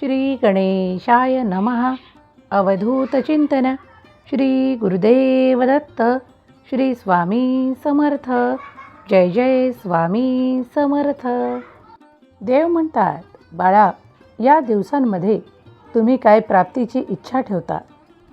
श्री गणेशाय नमः अवधूतचिंतन श्री गुरुदेव दत्त. श्री स्वामी समर्थ. जय जय स्वामी समर्थ. देव म्हणतात बाळा या दिवसांमध्ये तुम्ही काय प्राप्तीची इच्छा ठेवता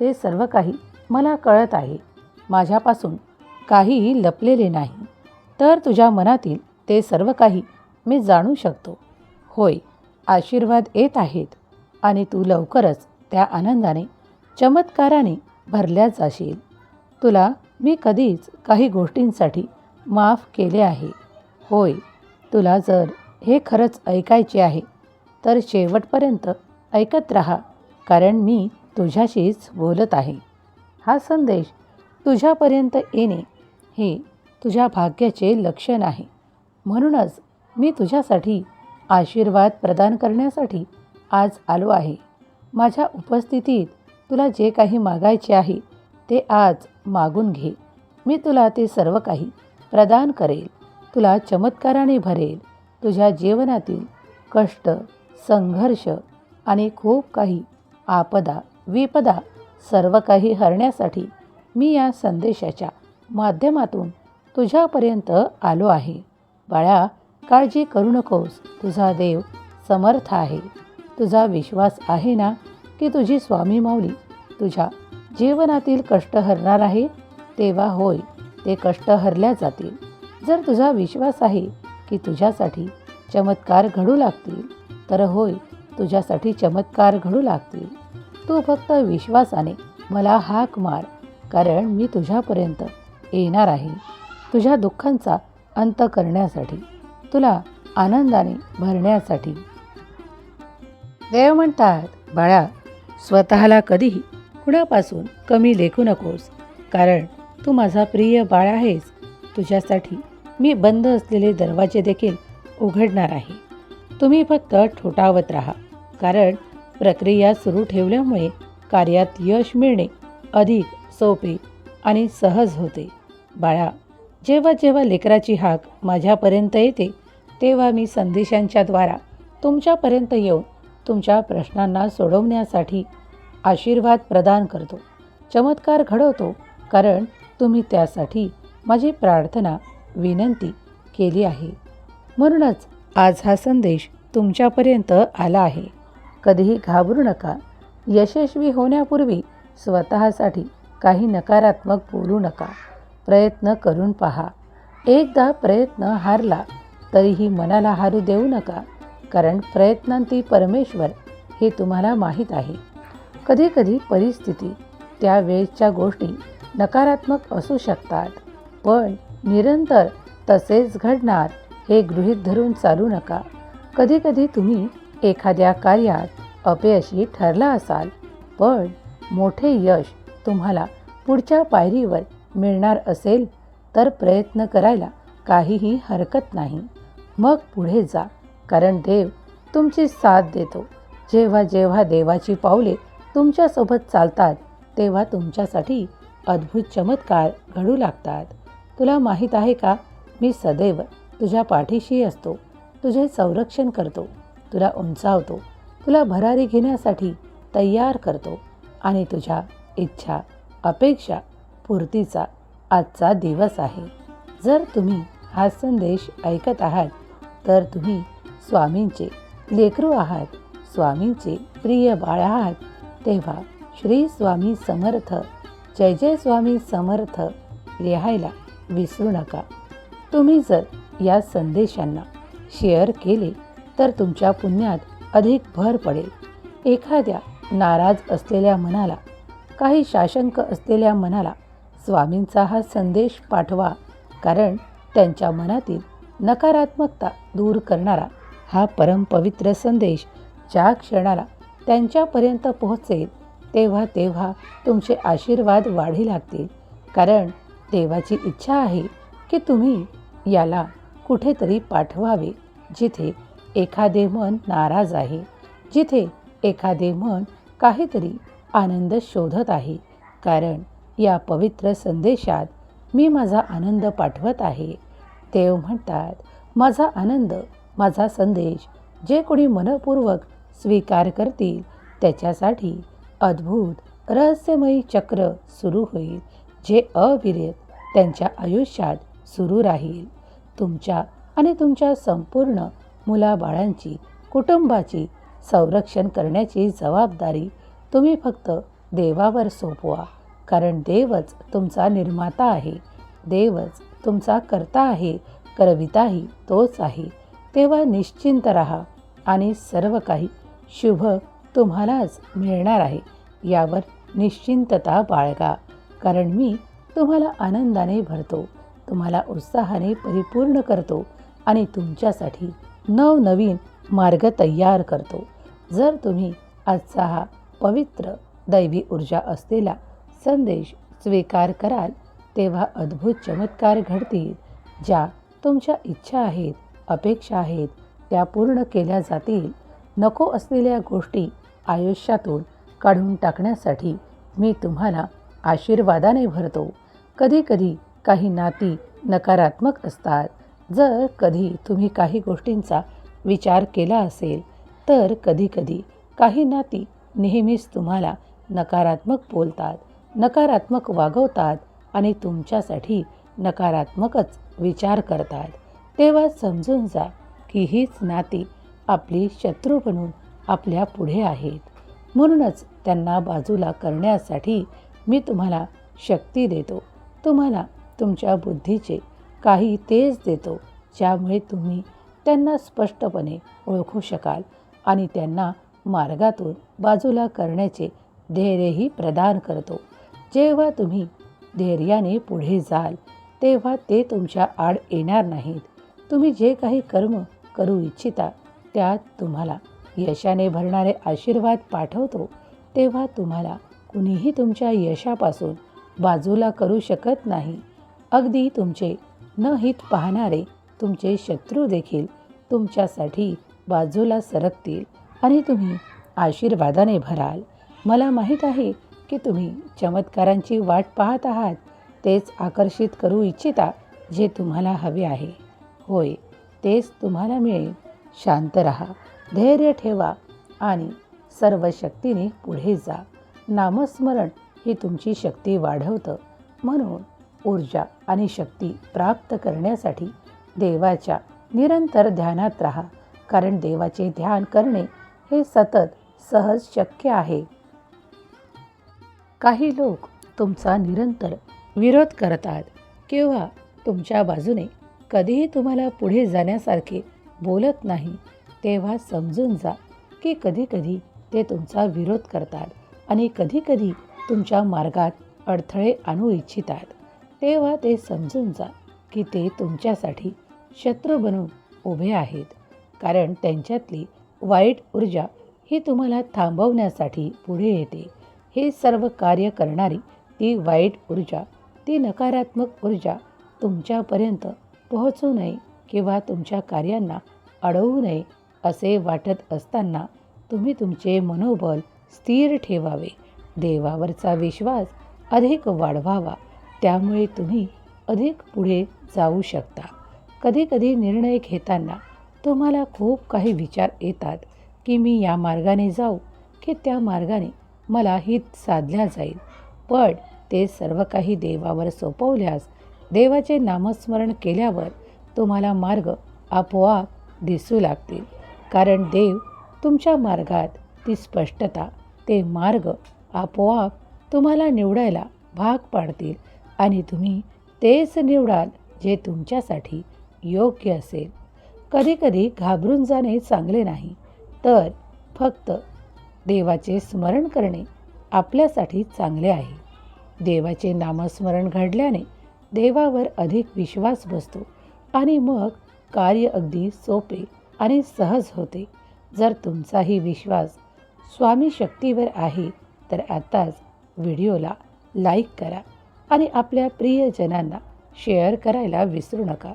ते सर्व काही मला कळत आहे. माझ्यापासून काहीही लपलेले नाही. तर तुझ्या मनातील ते सर्व काही मी जाणू शकतो. होय आशीर्वाद येत आहेत आणि तू लवकरच त्या आनंदाने चमत्काराने भरल्या जाशील. तुला मी कधीच काही गोष्टींसाठी माफ केले आहे. होय तुला जर हे खरंच ऐकायचे आहे तर शेवटपर्यंत ऐकत राहा कारण मी तुझ्याशीच बोलत आहे. हा संदेश तुझ्यापर्यंत येणे हे तुझ्या भाग्याचे लक्षण आहे. म्हणूनच मी तुझ्यासाठी आशीर्वाद प्रदान करण्यासाठी आज आलो आहे. माझ्या उपस्थितीत तुला जे काही मागायचे आहे ते आज मागून घे. मी तुला ते सर्व काही प्रदान करेल. तुला चमत्काराने भरेल. तुझ्या जीवनातील कष्ट संघर्ष आणि खूप काही आपदा विपदा सर्व काही हरण्यासाठी मी या संदेशाच्या माध्यमातून तुझ्यापर्यंत आलो आहे. बाळा काळजी करू नकोस. तुझा देव समर्थ आहे. तुझा विश्वास आहे ना की तुझी स्वामी माऊली तुझ्या जीवनातील कष्ट हरणार आहे? तेव्हा होय ते कष्ट हरल्या जातील. जर तुझा विश्वास आहे की तुझ्यासाठी चमत्कार घडू लागतील तर होय तुझ्यासाठी चमत्कार घडू लागतील. तू फक्त विश्वासाने मला हाक मार कारण मी तुझ्यापर्यंत येणार आहे. तुझ्या दुःखांचा अंत करण्यासाठी तुला आनंदाने भरण्यासाठी. देव म्हणतात बाळा स्वतःला कधीही कुणापासून कमी लेखू नकोस कारण तू माझा प्रिय बाळ आहेस. तुझ्यासाठी मी बंद असलेले दरवाजे देखील उघडणार आहे. तुम्ही फक्त ठोठावत राहा कारण प्रक्रिया सुरू ठेवल्यामुळे कार्यात यश मिळणे अधिक सोपे आणि सहज होते. बाळा जेव्हा जेव्हा लेकराची हाक माझ्यापर्यंत येते तेव्हा मी संदेशांच्याद्वारा तुमच्यापर्यंत येऊन तुमच्या प्रश्नांना सोडवण्यासाठी आशीर्वाद प्रदान करतो. चमत्कार घडवतो कारण तुम्ही त्यासाठी माझी प्रार्थना विनंती केली आहे. म्हणूनच आज हा संदेश तुमच्यापर्यंत आला आहे. कधीही घाबरू नका. यशस्वी होण्यापूर्वी स्वतःसाठी काही नकारात्मक बोलू नका. प्रयत्न करून पहा. एकदा प्रयत्न हारला तरीही मनाला हारू देऊ नका कारण प्रयत्नांती परमेश्वर हे तुम्हाला माहीत आहे. कधीकधी परिस्थिती त्यावेळेच्या गोष्टी नकारात्मक असू शकतात पण निरंतर तसेच घडणार हे गृहीत धरून चालू नका. कधीकधी तुम्ही एखाद्या कार्यात अपयशी ठरला असाल पण मोठे यश तुम्हाला पुढच्या पायरीवर मिळणार असेल तर प्रयत्न करायला काहीही हरकत नाही. मग पुढे जा कारण देव तुमची साथ देतो. जेव्हा जेव्हा देवाची पावले तुमच्यासोबत चालतात तेव्हा तुमच्यासाठी अद्भुत चमत्कार घडू लागतात. तुला माहीत आहे का? मी सदैव तुझ्या पाठीशी असतो. तुझे संरक्षण करतो. तुला उंचावतो. तुला भरारी घेण्यासाठी तयार करतो. आणि तुझ्या इच्छा अपेक्षा स्फूर्तीचा आजचा दिवस आहे. जर तुम्ही हा संदेश ऐकत आहात तर तुम्ही स्वामींचे लेकरू आहात स्वामींचे प्रिय बाळ आहात. तेव्हा श्री स्वामी समर्थ जय जय स्वामी समर्थ लिहायला विसरू नका. तुम्ही जर या संदेशांना शेअर केले तर तुमच्या पुण्यात अधिक भर पडेल. एखाद्या नाराज असलेल्या मनाला काही शाशंक असलेल्या मनाला स्वामींचा हा संदेश पाठवा कारण त्यांच्या मनातील नकारात्मकता दूर करणारा हा परमपवित्र संदेश ज्या क्षणाला त्यांच्यापर्यंत पोहोचेल तेव्हा तेव्हा तुमचे आशीर्वाद वाढी लागतील. कारण देवाची इच्छा आहे की तुम्ही याला कुठेतरी पाठवावे जिथे एखादे मन नाराज आहे जिथे एखादे मन काहीतरी आनंद शोधत आहे. कारण या पवित्र संदेशात मी माझा आनंद पाठवत आहे. देव म्हणतात माझा आनंद माझा संदेश जे कोणी मनपूर्वक स्वीकार करतील त्याच्यासाठी अद्भुत रहस्यमयी चक्र सुरू होईल जे अविरत त्यांच्या आयुष्यात सुरू राहील. तुमच्या आणि तुमच्या संपूर्ण मुलाबाळांची कुटुंबाची संरक्षण करण्याची जबाबदारी तुम्ही फक्त देवावर सोपवा. कारण देवच तुमचा निर्माता आहे. देवच तुमचा करता आहे. करविताही तोच आहे. तेव्हा निश्चिंत राहा आणि सर्व काही शुभ तुम्हालाच मिळणार आहे. यावर निश्चिंतता बाळगा. कारण मी तुम्हाला आनंदाने भरतो तुम्हाला उत्साहाने परिपूर्ण करतो आणि तुमच्यासाठी नवनवीन मार्ग तयार करतो. जर तुम्ही आजचा हा पवित्र दैवी ऊर्जा असलेला संदेश स्वीकार कराल तेव्हा अद्भुत चमत्कार घडतील ज्या तुमच्या इच्छा आहेत अपेक्षा आहेत त्या पूर्ण केल्या जातील. नको असलेल्या गोष्टी आयुष्यातून काढून टाकण्यासाठी मी तुम्हाला आशीर्वादाने भरतो. कधीकधी काही नाती नकारात्मक असतात. जर कधी तुम्ही काही गोष्टींचा विचार केला असेल तर कधीकधी काही नाती नेहमीच तुम्हाला नकारात्मक बोलतात. नकारात्मक वागवतात आणि तुमच्यासाठी नकारात्मकच विचार करतात. तेव्हा समजून जा की हीच नाती आपली शत्रू बनून आपल्या पुढे आहेत. म्हणूनच त्यांना बाजूला करण्यासाठी मी तुम्हाला शक्ती देतो. तुम्हाला तुमच्या बुद्धीचे काही तेज देतो ज्यामुळे तुम्ही त्यांना स्पष्टपणे ओळखू शकाल आणि त्यांना मार्गातून बाजूला करण्याचे धैर्यही प्रदान करतो. जेव्हा तुम्ही धैर्याने पुढे जाल तेव्हा ते तुमच्या आड येणार नाहीत. तुम्ही जे काही कर्म करू इच्छिता त्यात तुम्हाला यशाने भरणारे आशीर्वाद पाठवतो तेव्हा तुम्हाला कुणीही तुमच्या यशापासून बाजूला करू शकत नाही. अगदी तुमचे न हित पाहणारे तुमचे शत्रू देखील तुमच्यासाठी बाजूला सरकतील आणि तुम्ही आशीर्वादाने भराल. मला माहीत आहे की तुम्ही चमत्कारांची वाट पाहत आहात तेच आकर्षित करू इच्छिता जे तुम्हाला हवे आहे. होय तेच तुम्हाला मिळेल. शांत राहा धैर्य ठेवा आणि सर्व शक्तीने पुढे जा. नामस्मरण ही तुमची शक्ती वाढवतं. म्हणून ऊर्जा आणि शक्ती प्राप्त करण्यासाठी देवाच्या निरंतर ध्यानात राहा कारण देवाचे ध्यान करणे हे सतत सहज शक्य आहे. काही लोक तुमचा निरंतर विरोध करतात किंवा तुमच्या बाजूने कधीही तुम्हाला पुढे जाण्यासारखे बोलत नाही तेव्हा समजून जा की कधीकधी ते तुमचा विरोध करतात आणि कधीकधी तुमच्या मार्गात अडथळे आणू इच्छितात तेव्हा ते समजून जा की ते तुमच्यासाठी शत्रू बनून उभे आहेत कारण त्यांच्यातली वाईट ऊर्जा ही तुम्हाला थांबवण्यासाठी पुढे येते. हे सर्व कार्य करणारी ती वाईट ऊर्जा ती नकारात्मक ऊर्जा तुमच्यापर्यंत पोहोचू नये किंवा तुमच्या कार्यांना अडवू नये असे वाटत असताना तुम्ही तुमचे मनोबल स्थिर ठेवावे. देवावरचा विश्वास अधिक वाढवावा. त्यामुळे तुम्ही अधिक पुढे जाऊ शकता. कधीकधी निर्णय घेताना तुम्हाला खूप काही विचार येतात की मी या मार्गाने जाऊ की त्या मार्गाने मला हित साधल्या जाईल. पण ते सर्व काही देवावर सोपवल्यास देवाचे नामस्मरण केल्यावर तुम्हाला मार्ग आपोआप दिसू लागतील. कारण देव तुमच्या मार्गात ती स्पष्टता ते मार्ग आपोआप तुम्हाला निवडायला भाग पाडतील आणि तुम्ही तेच निवडाल जे तुमच्यासाठी योग्य असेल. कधीकधी घाबरून जाणे चांगले नाही तर फक्त देवाचे स्मरण करणे आपल्यासाठी चांगले आहे. देवाचे नामस्मरण घडल्याने देवावर अधिक विश्वास बसतो आणि मग कार्य अगदी सोपे आणि सहज होते. जर तुमचाही विश्वास स्वामी शक्तीवर आहे तर आताच व्हिडिओला लाईक करा आणि आपल्या प्रियजनांना शेअर करायला विसरू नका.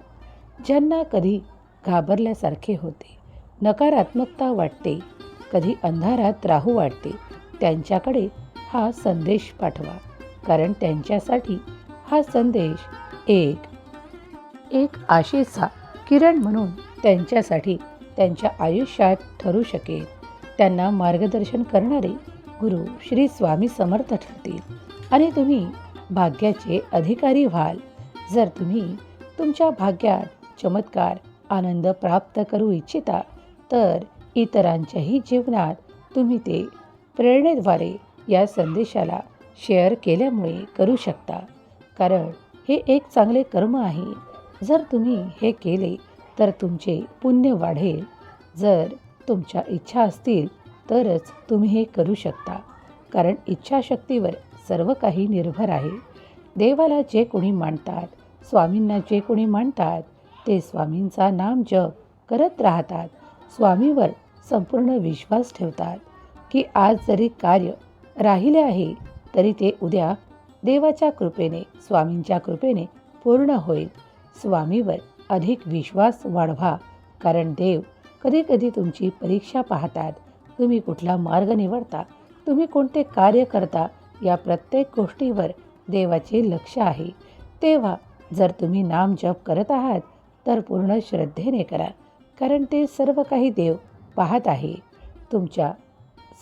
ज्यांना कधी घाबरल्यासारखे होते नकारात्मकता वाटते कधी अंधारात राहू वाटते त्यांच्याकडे हा संदेश पाठवा कारण त्यांच्यासाठी हा संदेश एक एक आशेचा किरण म्हणून त्यांच्यासाठी त्यांच्या आयुष्यात ठरू शकेल. त्यांना मार्गदर्शन करणारे गुरु श्री स्वामी समर्थ ठरतील. आणि तुम्ही भाग्याचे अधिकारी व्हाल. जर तुम्ही तुमच्या भाग्यात चमत्कार आनंद प्राप्त करू इच्छिता तर इतरांच्याही जीवनात तुम्ही ते प्रेरणेद्वारे या संदेशाला शेअर केल्यामुळे करू शकता. कारण हे एक चांगले कर्म आहे. जर तुम्ही हे केले तर तुमचे पुण्य वाढेल. जर तुमच्या इच्छा असतील तरच तुम्ही हे करू शकता. कारण इच्छाशक्तीवर सर्व काही निर्भर आहे. देवाला जे कोणी मानतात स्वामींना जे कोणी मानतात ते स्वामींचा नाम जप करत राहतात. स्वामीवर संपूर्ण विश्वास ठेवतात की आज जरी कार्य राहिले आहे तरी ते उद्या देवाच्या कृपेने स्वामींच्या कृपेने पूर्ण होईल. स्वामीवर अधिक विश्वास वाढवा कारण देव कधीकधी तुमची परीक्षा पाहतात. तुम्ही कुठला मार्ग निवडता तुम्ही कोणते कार्य करता या प्रत्येक गोष्टीवर देवाचे लक्ष आहे. तेव्हा जर तुम्ही नाम जप करत आहात तर पूर्ण श्रद्धेने करा कारण ते सर्व काही देव पाहत आहे. तुमच्या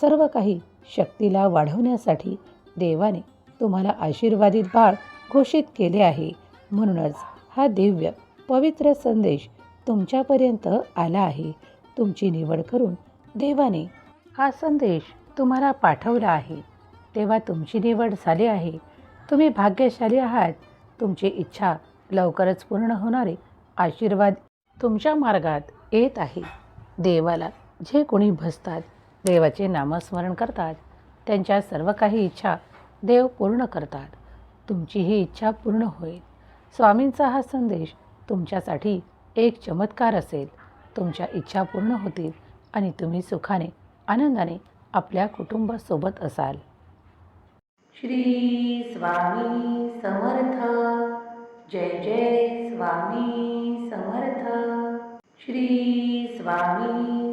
सर्व काही शक्तीला वाढवण्यासाठी देवाने तुम्हाला आशीर्वादित बाळ घोषित केले आहे. म्हणूनच हा दिव्य पवित्र संदेश तुमच्यापर्यंत आला आहे. तुमची निवड करून देवाने हा संदेश तुम्हाला पाठवला आहे. तेव्हा तुमची निवड झाली आहे. तुम्ही भाग्यशाली आहात. तुमची इच्छा लवकरच पूर्ण होणारे आशीर्वाद तुमच्या मार्गात येत आहे. देवाला जे कोणी भसतात देवाचे नामस्मरण करतात त्यांच्या सर्व काही इच्छा देव पूर्ण करतात. तुमची ही इच्छा पूर्ण होईल. स्वामींचा हा संदेश तुमच्यासाठी एक चमत्कार असेल. तुमच्या इच्छा पूर्ण होतील आणि तुम्ही सुखाने आनंदाने आपल्या कुटुंबासोबत असाल. श्री स्वामी समर्थ. जय जय स्वामी समर्थ. श्री स्वामी